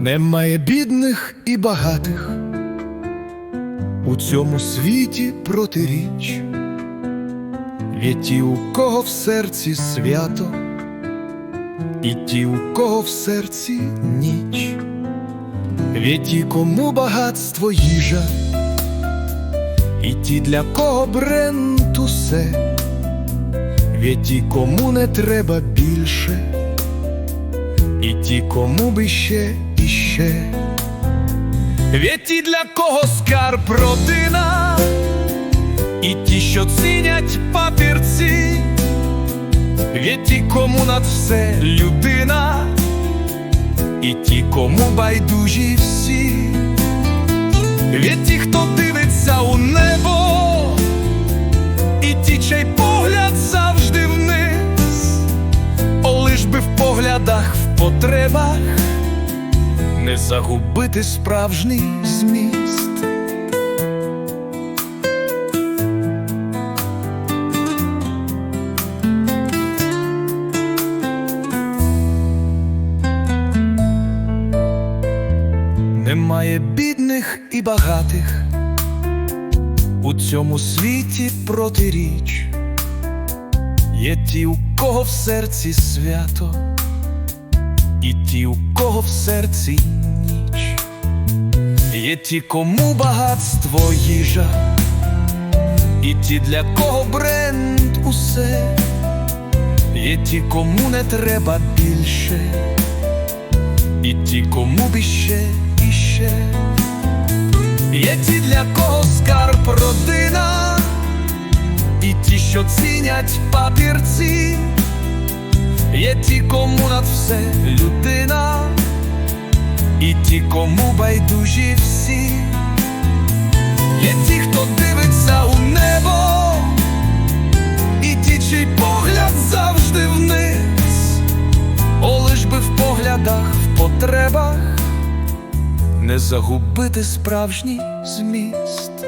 Немає бідних і багатих у цьому світі протиріч. Є ті, у кого в серці свято, і ті, у кого в серці ніч. Є ті, кому багатство їжа, і ті, для кого бренд усе, Є ті, кому не треба більше, і ті, кому би ще і ще. Ті, для кого скарб родина, і ті, що цінять папірці, є ті, кому над все людина, і ті, кому байдужі всі, є ті, хто дивиться у небо, і ті, чий погляд завжди вниз, О, лиш би в поглядах, потребах не загубити справжній зміст. Немає бідних і багатих у цьому світі протиріч. Є ті, у кого в серці свято, і ті, у кого в серці ніч. Є ті, кому багатство їжа, і ті, для кого бренд усе, є ті, кому не треба більше, і ті, кому б іще, іще. Є ті, для кого скарб родина, і ті, що цінять папірці, є ті, кому над все людина, і ті, кому байдужі всі, є ті, хто дивиться у небо, і ті, чий погляд завжди вниз, О, лиш би в поглядах, в потребах не загубити справжній зміст.